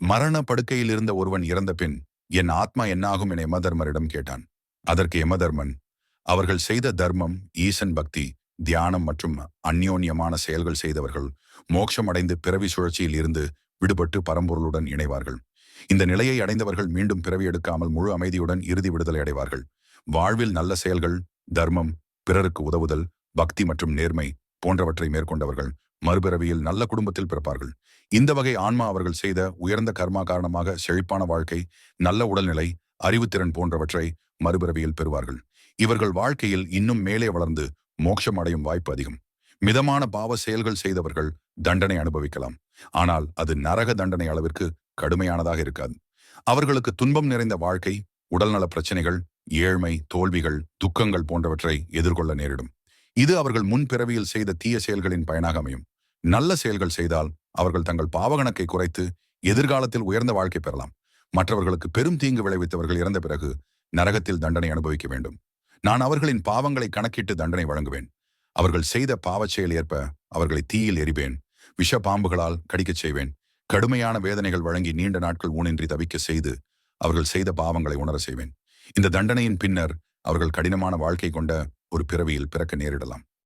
மரண படுக்கையில் இருந்த ஒருவன் இறந்த பின் என் ஆத்மா என்னாகும்? என யமதர்மரிடம் கேட்டான். அதற்கு யமதர்மன் அவர்கள் செய்த தர்மம் ஈசன் பக்தி தியானம் மற்றும் அந்யோன்யமான செயல்கள் செய்தவர்கள் மோட்சம் அடைந்து பிறவி சுழற்சியில் இருந்து விடுபட்டு பரம்பொருளுடன் இணைவார்கள். இந்த நிலையை அடைந்தவர்கள் மீண்டும் பிறவி எடுக்காமல் முழு அமைதியுடன் இறுதி விடுதலை அடைவார்கள். வாழ்வில் நல்ல செயல்கள் தர்மம் பிறருக்கு உதவுதல் பக்தி மற்றும் நேர்மை போன்றவற்றை மேற்கொண்டவர்கள் மறுபிறவியில் நல்ல குடும்பத்தில் பிறப்பார்கள். இந்த வகை ஆன்மா அவர்கள் செய்த உயர்ந்த கர்மா காரணமாக செழிப்பான வாழ்க்கை நல்ல உடல்நிலை அறிவுத்திறன் போன்றவற்றை மறுபிறவியில் பெறுவார்கள். இவர்கள் வாழ்க்கையில் இன்னும் மேலே வளர்ந்து மோட்சம் அடையும் வாய்ப்பு அதிகம். மிதமான பாவ செயல்கள் செய்தவர்கள் தண்டனை அனுபவிக்கலாம். ஆனால் அது நரக தண்டனை அளவிற்கு கடுமையானதாக இருக்காது. அவர்களுக்கு துன்பம் நிறைந்த வாழ்க்கை உடல்நல பிரச்சனைகள் ஏழ்மை தோல்விகள் துக்கங்கள் போன்றவற்றை எதிர்கொள்ள நேரிடும். இது அவர்கள் முன்பிறவியில் செய்த தீய செயல்களின் பயனாக அமையும். நல்ல செயல்கள் செய்தால் அவர்கள் தங்கள் பாவகணக்கை குறைத்து எதிர்காலத்தில் உயர்ந்த வாழ்க்கை பெறலாம். மற்றவர்களுக்கு பெரும் தீங்கு விளைவித்தவர்கள் இறந்த பிறகு நரகத்தில் தண்டனை அனுபவிக்க வேண்டும். நான் அவர்களின் பாவங்களை கணக்கிட்டு தண்டனை வழங்குவேன். அவர்கள் செய்த பாவச் செயல் ஏற்ப அவர்களை தீயில் எரிவேன் விஷ பாம்புகளால் கடிக்கச் செய்வேன். கடுமையான வேதனைகள் வழங்கி நீண்ட நாட்கள் ஊனின்றி தவிக்க செய்து அவர்கள் செய்த பாவங்களை உணர செய்வேன். இந்த தண்டனையின் பின்னர் அவர்கள் கடினமான வாழ்க்கை கொண்ட ஒரு பிறவியில் பிறக்க நேரிடலாம்.